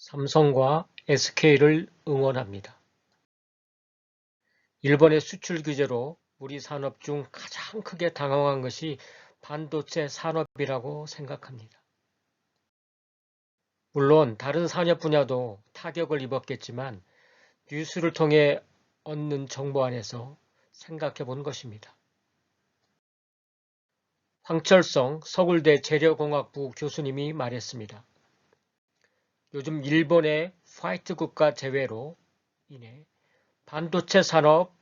삼성과 SK를 응원합니다. 일본의 수출 규제로 우리 산업 중 가장 크게 당황한 것이 반도체 산업이라고 생각합니다. 물론 다른 산업 분야도 타격을 입었겠지만 뉴스를 통해 얻는 정보 안에서 생각해 본 것입니다. 황철성 서울대 재료공학부 교수님이 말했습니다. 요즘 일본의 화이트 국가 제외로 인해 반도체 산업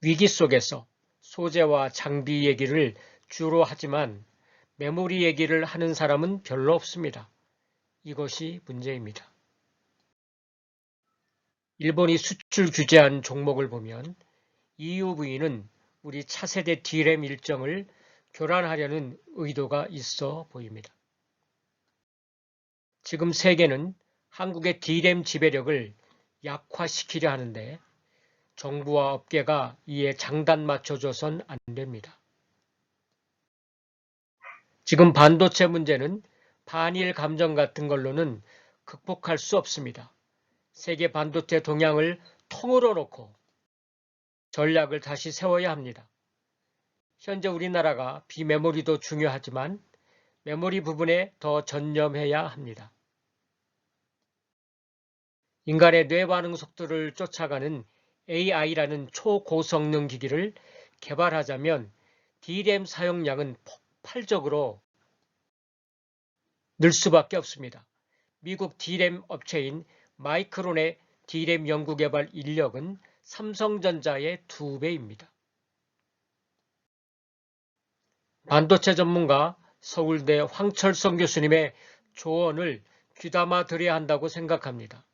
위기 속에서 소재와 장비 얘기를 주로 하지만 메모리 얘기를 하는 사람은 별로 없습니다. 이것이 문제입니다. 일본이 수출 규제한 종목을 보면 EUV는 우리 차세대 D램 일정을 교란하려는 의도가 있어 보입니다. 지금 세계는 한국의 D램 지배력을 약화시키려 하는데 정부와 업계가 이에 장단 맞춰줘선 안 됩니다. 지금 반도체 문제는 반일 감정 같은 걸로는 극복할 수 없습니다. 세계 반도체 동향을 통으로 놓고 전략을 다시 세워야 합니다. 현재 우리나라가 비메모리도 중요하지만 메모리 부분에 더 전념해야 합니다. 인간의 뇌 반응 속도를 쫓아가는 AI라는 초고성능 기기를 개발하자면 D램 사용량은 폭발적으로 늘 수밖에 없습니다. 미국 D램 업체인 마이크론의 D램 연구개발 인력은 삼성전자의 두배입니다 반도체 전문가 서울대 황철성 교수님의 조언을 귀담아 들어야 한다고 생각합니다.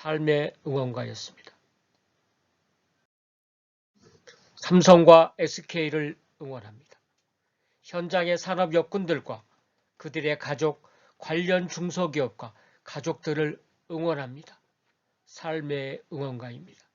삶의 응원가였습니다. 삼성과 SK를 응원합니다. 현장의 산업 역군들과 그들의 가족, 관련 중소기업과 가족들을 응원합니다. 삶의 응원가입니다.